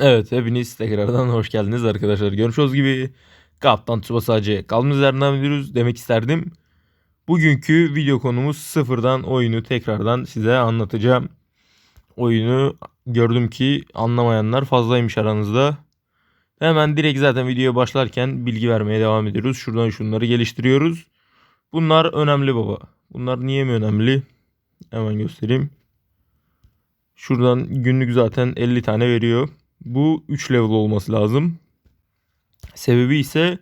Evet hepiniz tekrardan hoş geldiniz arkadaşlar. Görmüş olduğunuz gibi Kaptan Tsubasa Hacı kaldığımız yerden ediyoruz demek isterdim. Bugünkü video konumuz sıfırdan oyunu tekrardan size anlatacağım. Oyunu gördüm ki anlamayanlar fazlaymış aranızda. Hemen direkt zaten videoya başlarken bilgi vermeye devam ediyoruz. Şuradan şunları geliştiriyoruz. Bunlar önemli baba. Bunlar niye mi önemli? Hemen göstereyim. Şuradan günlük zaten 50 tane veriyor. Bu 3 level olması lazım. Sebebi ise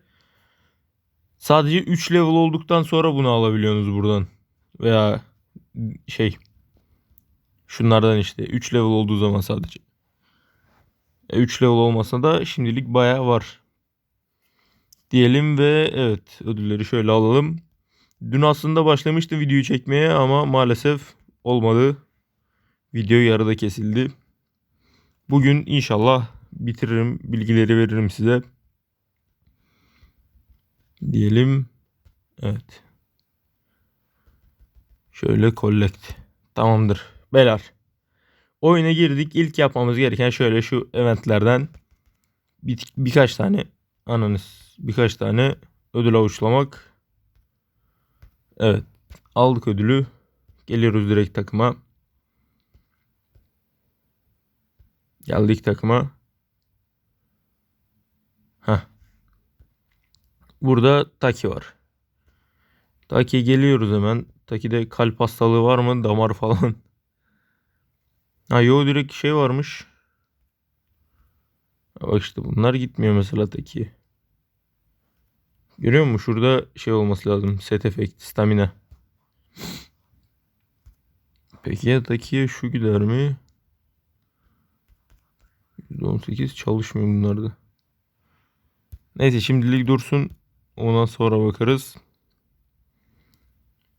sadece 3 level olduktan sonra bunu alabiliyorsunuz buradan. Veya şey şunlardan işte 3 level olduğu zaman sadece. 3 level olmasa da şimdilik bayağı var. Diyelim ve evet ödülleri şöyle alalım. Dün aslında başlamıştım videoyu çekmeye ama maalesef olmadı. Video yarıda kesildi. Bugün inşallah bitiririm, bilgileri veririm size. Diyelim. Evet. Şöyle collect. Tamamdır. Beyler. Oyuna girdik. İlk yapmamız gereken şöyle şu eventlerden bir, birkaç tane ananız birkaç tane ödül avuçlamak. Evet. Aldık ödülü. Geliyoruz direkt takıma. Geldik takıma. Heh. Burada Taki var. Taki geliyoruz hemen. Taki'de kalp hastalığı var mı? Damar falan. Ha yo direkt şey varmış. Bak işte bunlar gitmiyor mesela Taki'ye. Görüyor musun? Şurada şey olması lazım. Set efekt, stamina. Peki ya Taki'ye şu gider mi? %18 çalışmıyor bunlarda. Neyse şimdilik dursun. Ondan sonra bakarız.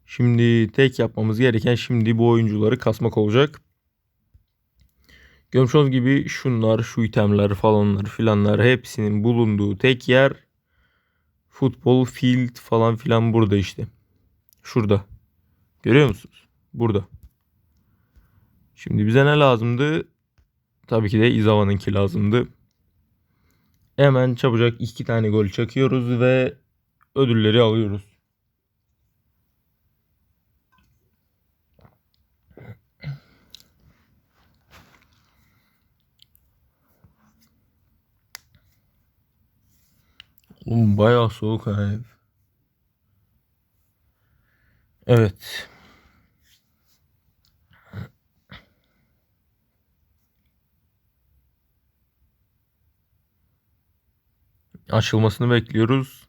Şimdi tek yapmamız gereken şimdi bu oyuncuları kasmak olacak. Görmüş gibi şunlar, şu itemler falanlar filanlar hepsinin bulunduğu tek yer futbol field falan filan burada işte. Şurada. Görüyor musunuz? Burada. Şimdi bize ne lazımdı? Tabii ki de Izawa'nınki lazımdı. Hemen çabucak iki tane gol çakıyoruz ve ödülleri alıyoruz. Oğlum bayağı soğuk ha ev. Evet. Açılmasını bekliyoruz.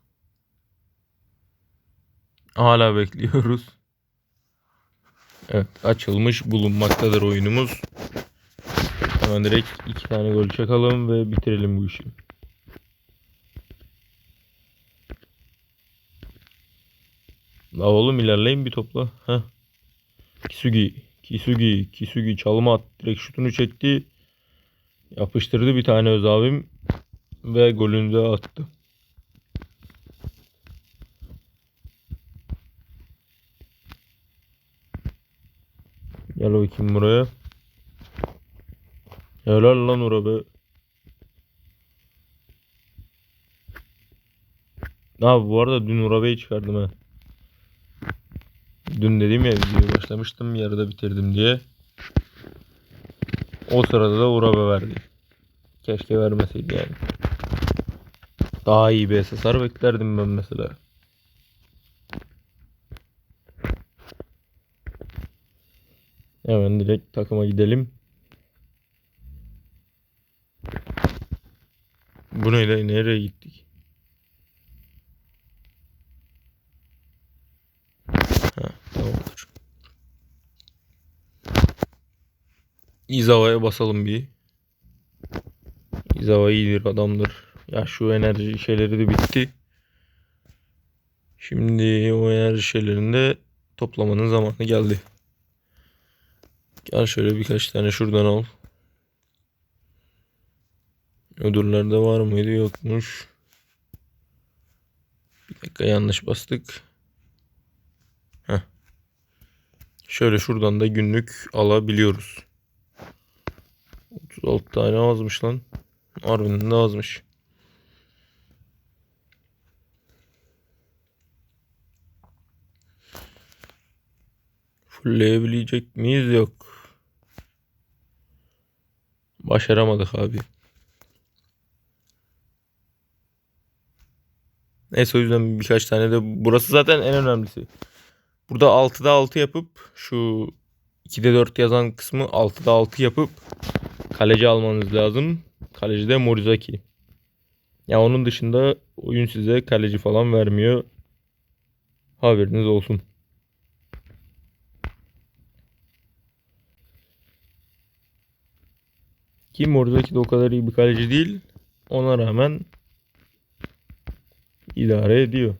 Hala bekliyoruz. Evet açılmış bulunmaktadır oyunumuz. Hemen direkt iki tane gol çakalım ve bitirelim bu işi. La oğlum ilerleyin bir topla. Heh. Kisugi. Kisugi. Kisugi çalma at. Direkt şutunu çekti. Yapıştırdı bir tane öz abim. Ve golünü de attı. Gel bakayım buraya. Helal lan ora be. Abi bu arada dün Urabe'yi çıkardım ha. Dün dediğim ya videoya başlamıştım yarıda bitirdim diye. O sırada da Urabe verdi. Keşke vermeseydi yani. Daha iyi bir SSR beklerdim ben mesela. Hemen direkt takıma gidelim. Bu neyle nereye gittik? Ha. İzava'ya basalım bir. İzava iyidir adamdır. Ya şu enerji şeyleri de bitti. Şimdi o enerji şeylerini de toplamanın zamanı geldi. Gel şöyle birkaç tane şuradan al. Ödüllerde var mıydı yokmuş. Bir dakika yanlış bastık. Heh. Şöyle şuradan da günlük alabiliyoruz. 36 tane azmış lan. Harbiden de azmış. Fullleyebilecek miyiz? Yok. Başaramadık abi. Neyse o yüzden birkaç tane de burası zaten en önemlisi. Burada 6'da 6 yapıp şu 2'de 4 yazan kısmı 6'da 6 yapıp kaleci almanız lazım. Kaleci de Morizaki. Ya onun dışında oyun size kaleci falan vermiyor. Haberiniz olsun. Ki Morizaki de o kadar iyi bir kaleci değil. Ona rağmen idare ediyor.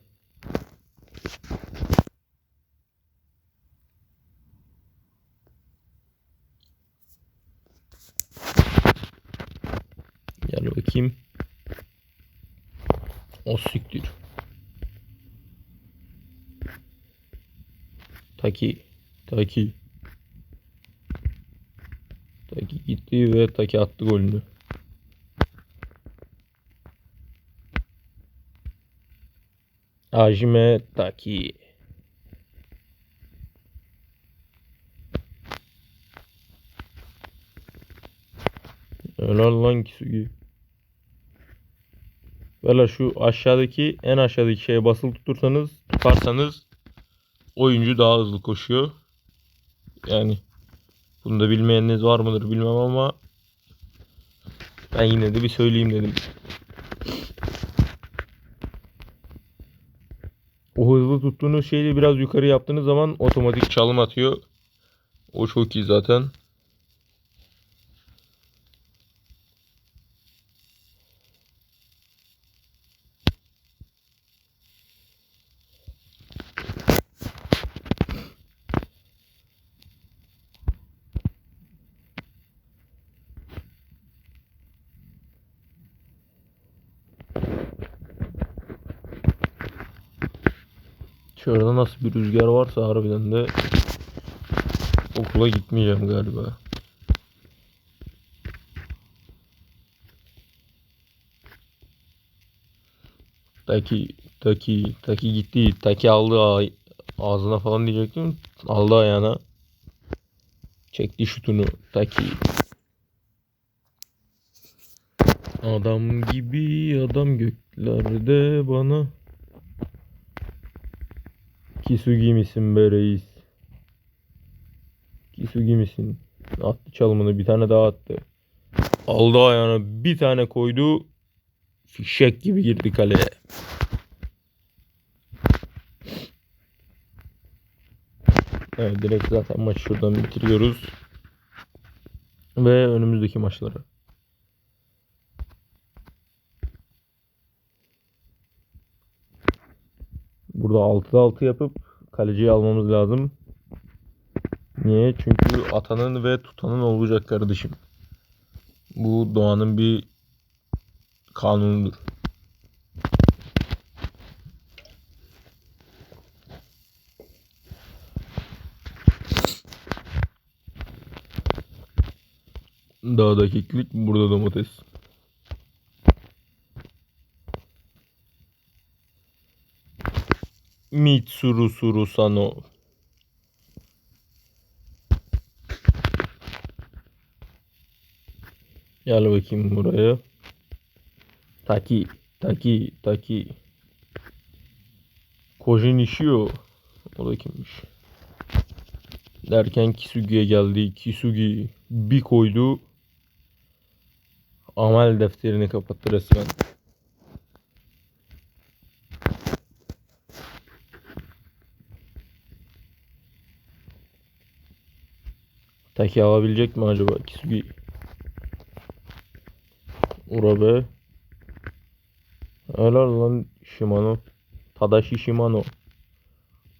Gel bakayım. O siktir. Taki. Taki. Taki gitti ve Taki attı golünü. Hajime Taki. Helal lan Kisugi. Valla şu aşağıdaki en aşağıdaki şeye basılı tutursanız tutarsanız oyuncu daha hızlı koşuyor. Yani bunu da bilmeyeniniz var mıdır bilmem ama ben yine de bir söyleyeyim dedim. O hızlı tuttuğunuz şeyi biraz yukarı yaptığınız zaman otomatik çalım atıyor. O çok iyi zaten. Dışarıda nasıl bir rüzgar varsa harbiden de okula gitmeyeceğim galiba. Taki, Taki, Taki gitti. Taki aldı ağ- ağzına falan diyecektim. Aldı ayağına. Çekti şutunu. Taki. Adam gibi adam göklerde bana. Kisugi misin be reis? Kisugi misin? Attı çalımını bir tane daha attı. Aldı ayağına bir tane koydu. Fişek gibi girdi kaleye. Evet direkt zaten maçı şuradan bitiriyoruz. Ve önümüzdeki maçlara. Burada 6'da 6 yapıp kaleciyi almamız lazım. Niye? Çünkü atanın ve tutanın olacak kardeşim. Bu doğanın bir kanunudur. Dağda keklik, burada domates. Mitsuru Suru Sano. Gel bakayım buraya. Taki, Taki, Taki. Kojin işiyor. O da kimmiş? Derken Kisugi'ye geldi. Kisugi bir koydu. Amel defterini kapattı resmen. Taki alabilecek mi acaba Kisugi? Urabe. Helal lan Shimano. Tadashi Shimano.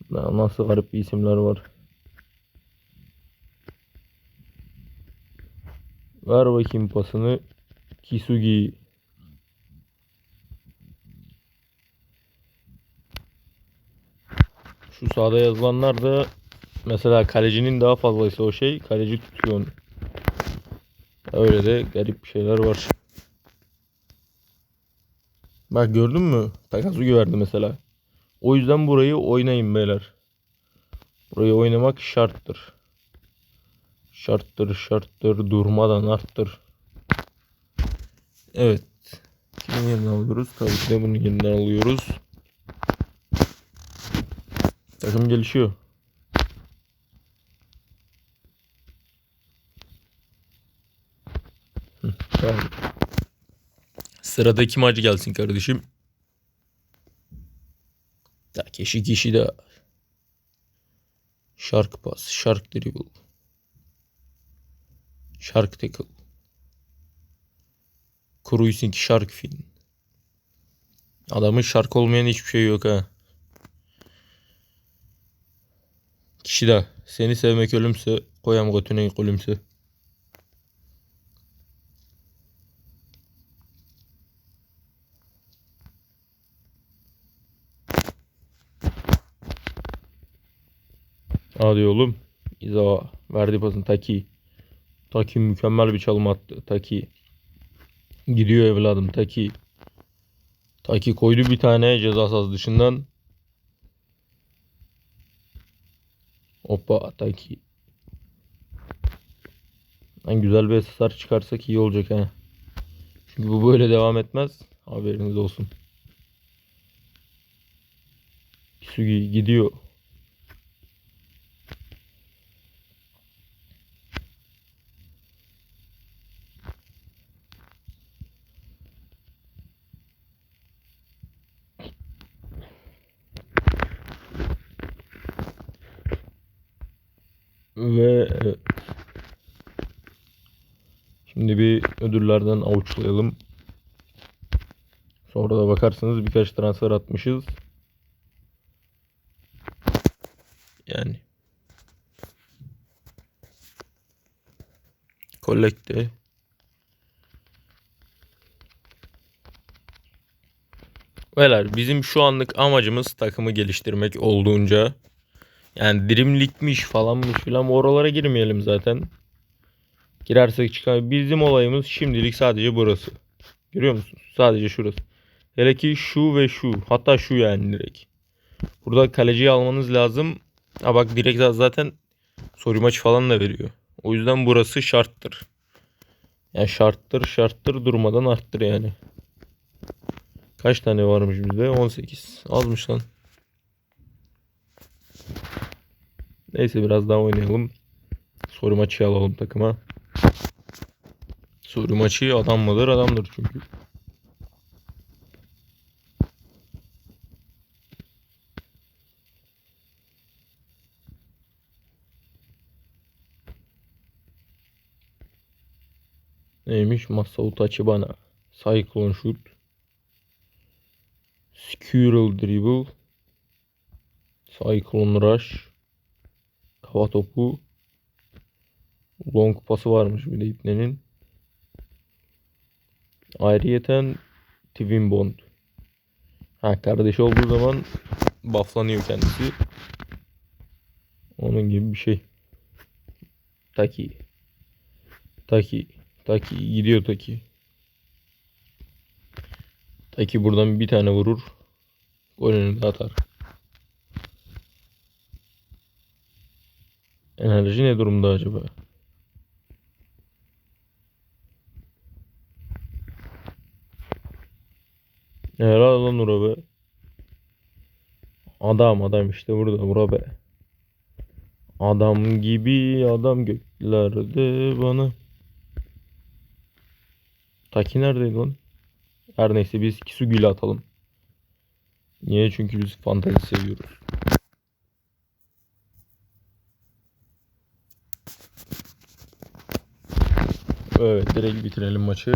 Na- Nasıl garip isimler var. Ver bakayım pasını. Kisugi. Şu sağda yazılanlar da mesela kalecinin daha fazlaysa o şey kaleci tutuyor onu. Öyle de garip şeyler var. Bak gördün mü? Takasugi verdi mesela. O yüzden burayı oynayın beyler. Burayı oynamak şarttır. Şarttır şarttır durmadan arttır. Evet. Kimin yerini alıyoruz? Tabii ki de bunun yerinden alıyoruz. Takım gelişiyor. Hı, tamam. Sıradaki maç gelsin kardeşim. Takeshi Kishida. Shark Pass, Shark Dribble. Shark Tackle. Cruising Shark Fin. Adamın şark olmayan hiçbir şey yok ha. Kişi seni sevmek ölümse koyam götüne ölümse. Hadi oğlum. İzawa verdi pasını Taki. Taki mükemmel bir çalım attı. Taki. Gidiyor evladım Taki. Taki koydu bir tane ceza sahası dışından. Hoppa Taki. En güzel bir SSR çıkarsak iyi olacak ha. Çünkü bu böyle devam etmez. Haberiniz olsun. Kisugi gidiyor. Ve evet. Şimdi bir ödüllerden avuçlayalım. Sonra da bakarsanız birkaç transfer atmışız. Yani. Collecte. Beyler bizim şu anlık amacımız takımı geliştirmek olduğunca. Yani dirimlikmiş falanmış filan oralara girmeyelim zaten. Girersek çıkar. Bizim olayımız şimdilik sadece burası. Görüyor musunuz? Sadece şurası. Hele ki şu ve şu. Hatta şu yani direkt. Burada kaleciyi almanız lazım. Ha bak direkt zaten soru maçı falan da veriyor. O yüzden burası şarttır. Yani şarttır şarttır durmadan arttır yani. Kaç tane varmış bizde? 18. Azmış lan. Neyse biraz daha oynayalım. Soru maçı alalım takıma. Soru maçı adam mıdır? Adamdır çünkü. Neymiş? Masao Tachibana. Cyclone Shoot. Squirrel Dribble. Cyclone Rush. Hava topu. Long pası varmış bir de ipnenin. Ayrıyeten Twin Bond. Ha kardeş olduğu zaman bufflanıyor kendisi. Onun gibi bir şey. Taki. Taki. Taki gidiyor Taki. Taki buradan bir tane vurur. Golünü de atar. Enerji ne durumda acaba? Helal lan Ura be. Adam adam işte burada Ura be. Adam gibi adam göklerde bana. Taki neredeydi lan? Her neyse biz Kisugül'ü atalım. Niye? Çünkü biz fantezi seviyoruz. Evet direkt bitirelim maçı.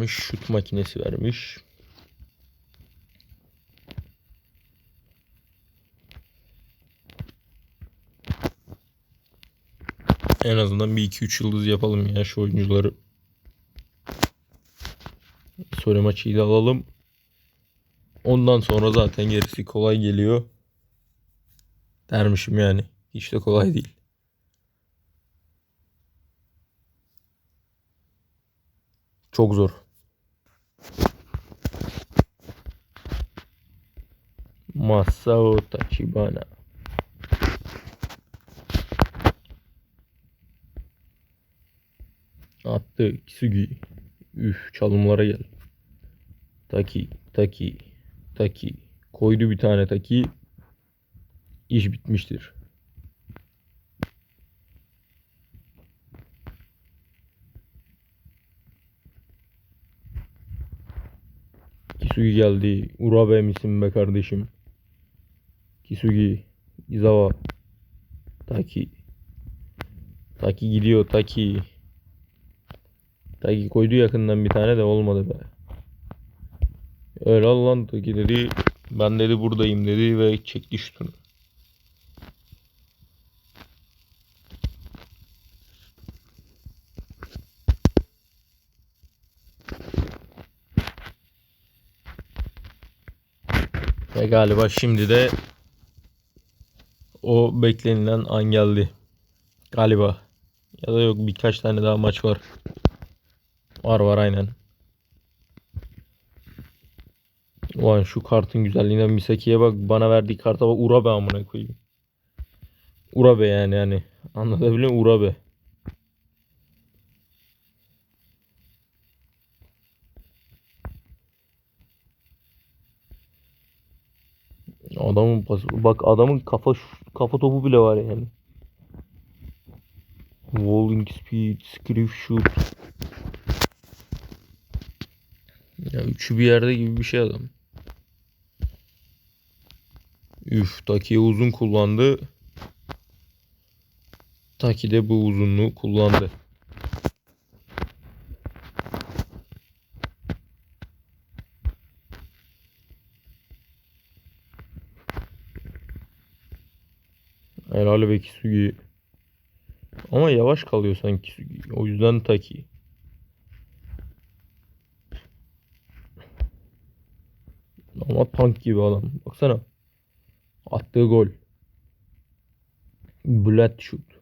Vermiş şut makinesi vermiş. En azından bir 2-3 yıldız yapalım ya şu oyuncuları. Sonra maçı da alalım. Ondan sonra zaten gerisi kolay geliyor. Dermişim yani. Hiç de kolay değil. Çok zor. Masao Tachibana. Attı Kisugi. Üf çalımlara gel. Taki, Taki, Taki. Koydu bir tane Taki. İş bitmiştir. Kisugi geldi. Urabe misin be kardeşim? Kisugi, Izawa, Taki. Taki gidiyor Taki. Taki koydu yakından bir tane de olmadı be. Öyle lan Taki dedi. Ben dedi buradayım dedi ve çekti şutunu. Ve galiba şimdi de o beklenilen an geldi. Galiba. Ya da yok birkaç tane daha maç var. Var var aynen. Ulan şu kartın güzelliğine Misaki'ye bak. Bana verdiği karta bak. Urabe amına koyayım. Urabe yani yani. Anlatabiliyor muyum? Urabe. Adamın pası, bak adamın kafa kafa topu bile var yani. Walling speed, script shoot. Ya üçü bir yerde gibi bir şey adam. Üf, Taki'ye uzun kullandı. Taki de bu uzunluğu kullandı. Helal be Kisugi. Ama yavaş kalıyor sanki Kisugi. O yüzden Taki. Ama tank gibi adam. Baksana. Attığı gol. Bullet shoot.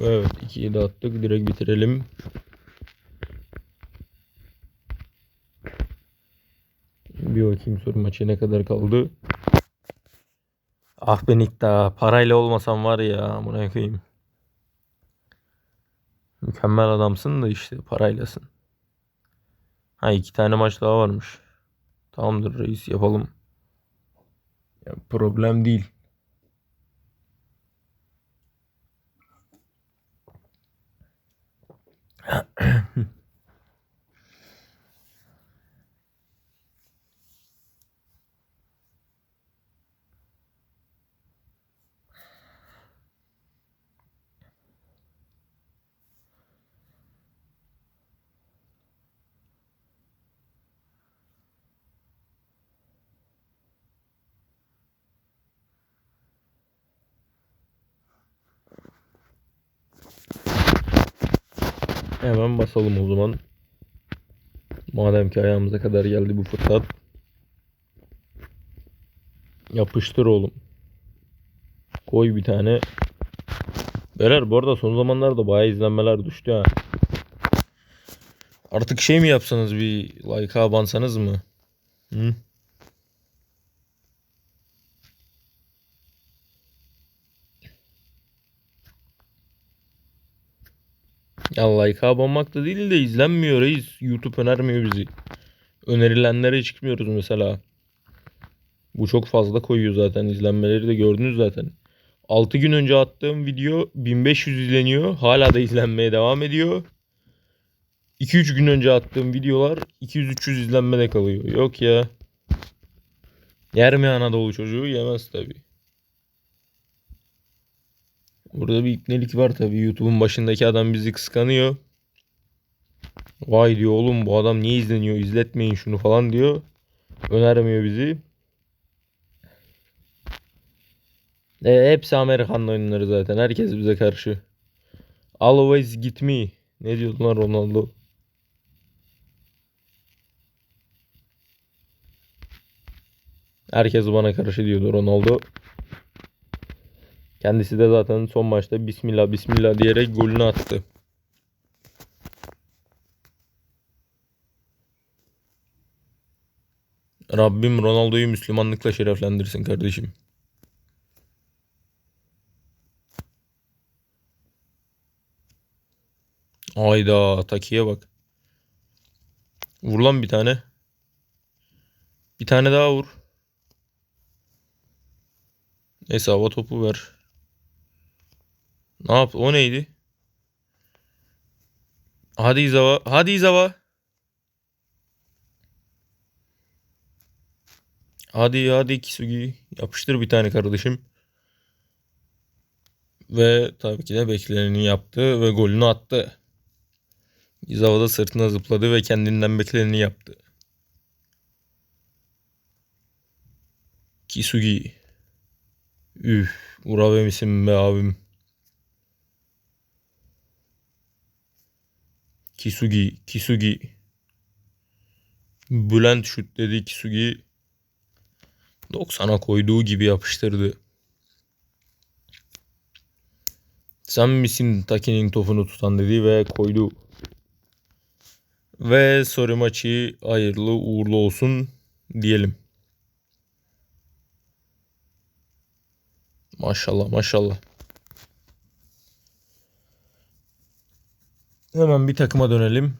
Evet 2'yi de attık. Direkt bitirelim. Bir bakayım soru maçı ne kadar kaldı. Ah be Nikta. Parayla olmasam var ya. Amına koyayım. Mükemmel adamsın da işte paraylasın. Ha iki tane maç daha varmış. Tamamdır reis yapalım. Ya, problem değil. Hemen basalım o zaman. Madem ki ayağımıza kadar geldi bu fırsat. Yapıştır oğlum. Koy bir tane. Beyler bu arada son zamanlarda bayağı izlenmeler düştü ha. Artık şey mi yapsanız bir like abansanız mı? Hı? Ya like abanmak da değil de izlenmiyor reis. YouTube önermiyor bizi. Önerilenlere çıkmıyoruz mesela. Bu çok fazla koyuyor zaten. izlenmeleri de gördünüz zaten. 6 gün önce attığım video 1500 izleniyor. Hala da izlenmeye devam ediyor. 2-3 gün önce attığım videolar 200-300 izlenmede kalıyor. Yok ya. Yer mi Anadolu çocuğu? Yemez tabi. Burada bir ipnelik var tabi. YouTube'un başındaki adam bizi kıskanıyor. Vay diyor oğlum bu adam niye izleniyor? İzletmeyin şunu falan diyor. Önermiyor bizi. E, hepsi Amerikan oyunları zaten. Herkes bize karşı. Always git me. Ne diyordu lan Ronaldo? Herkes bana karşı diyordu Ronaldo. Kendisi de zaten son maçta bismillah bismillah diyerek golünü attı. Rabbim Ronaldo'yu Müslümanlıkla şereflendirsin kardeşim. Ayda takiye bak. Vur lan bir tane. Bir tane daha vur. Hesaba topu ver. Ne yap? O neydi? Hadi İzava. Hadi İzava. Hadi hadi Kisugi. Yapıştır bir tane kardeşim. Ve tabii ki de bekleneni yaptı ve golünü attı. İzava da sırtına zıpladı ve kendinden bekleneni yaptı. Kisugi. Üf. Urabe misin be abim? Kisugi. Kisugi. Bülent şut dedi Kisugi. 90'a koyduğu gibi yapıştırdı. Sen misin Taki'nin topunu tutan dedi ve koydu. Ve soru maçı hayırlı uğurlu olsun diyelim. Maşallah maşallah. Hemen bir takıma dönelim.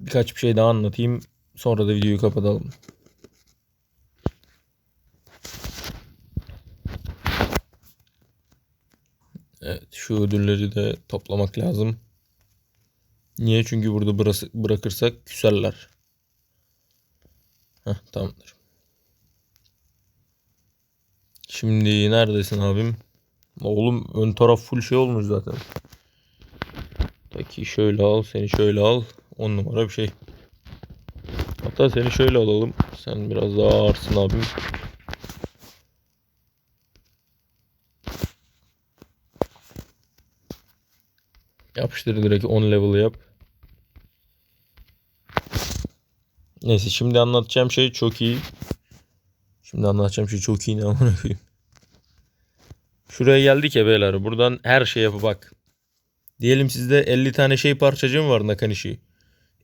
Birkaç bir şey daha anlatayım. Sonra da videoyu kapatalım. Evet şu ödülleri de toplamak lazım. Niye? Çünkü burada bırası- bırakırsak küserler. Heh, tamamdır. Şimdi neredesin abim? Oğlum ön taraf full şey olmuş zaten. Peki şöyle al, seni şöyle al. 10 numara bir şey. Hatta seni şöyle alalım. Sen biraz daha ağırsın abim. Yapıştır direkt 10 level yap. Neyse şimdi anlatacağım şey çok iyi. Şimdi anlatacağım şey çok iyi ne amına koyayım. Şuraya geldik ya beyler. Buradan her şey yapı bak. Diyelim sizde 50 tane şey parçacığım var Nakanishi.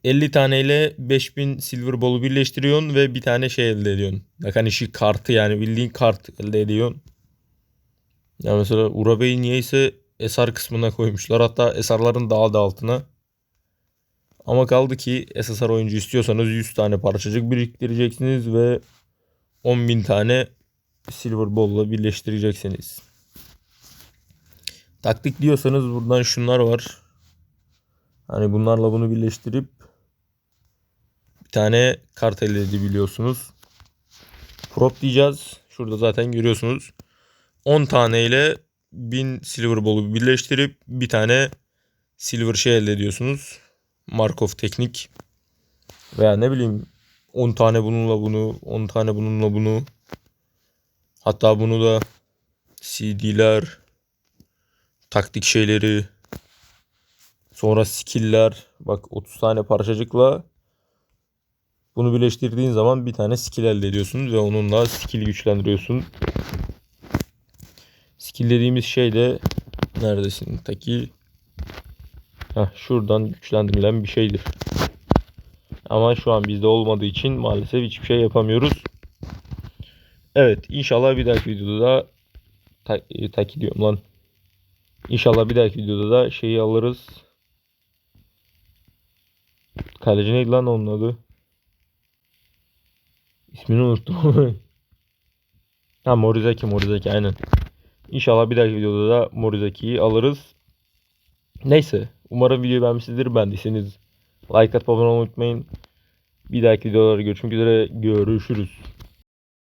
50 taneyle 5000 silver ball'u birleştiriyorsun ve bir tane şey elde ediyorsun. Nakanishi kartı yani bildiğin kart elde ediyorsun. Ya mesela Urabe'yi niyeyse esar kısmına koymuşlar. Hatta esarların daha da altına. Ama kaldı ki SSR oyuncu istiyorsanız 100 tane parçacık biriktireceksiniz ve 10.000 tane Silver Ball'la birleştireceksiniz. Taktik diyorsanız buradan şunlar var. Hani bunlarla bunu birleştirip bir tane kart elde edebiliyorsunuz. Prop diyeceğiz. Şurada zaten görüyorsunuz. 10 tane ile 1000 Silver Ball'u birleştirip bir tane Silver şey elde ediyorsunuz. Markov teknik. Veya ne bileyim 10 tane bununla bunu, 10 tane bununla bunu. Hatta bunu da CD'ler, taktik şeyleri, sonra skill'ler. Bak 30 tane parçacıkla bunu birleştirdiğin zaman bir tane skill elde ediyorsun ve onunla skill güçlendiriyorsun. Skill dediğimiz şey de neredesin? Taki Heh, şuradan güçlendirilen bir şeydir. Ama şu an bizde olmadığı için maalesef hiçbir şey yapamıyoruz. Evet inşallah bir dahaki videoda ta, e, taki diyorum lan. İnşallah bir dahaki videoda da şeyi alırız. Kaleci neydi lan onun adı? İsmini unuttum. ha Morizaki Morizaki aynen. İnşallah bir dahaki videoda da Morizaki'yi alırız. Neyse. Umarım videoyu beğenmişsinizdir. Beğendiyseniz like atıp abone olmayı unutmayın. Bir dahaki videolarda görüşmek üzere. Görüşürüz.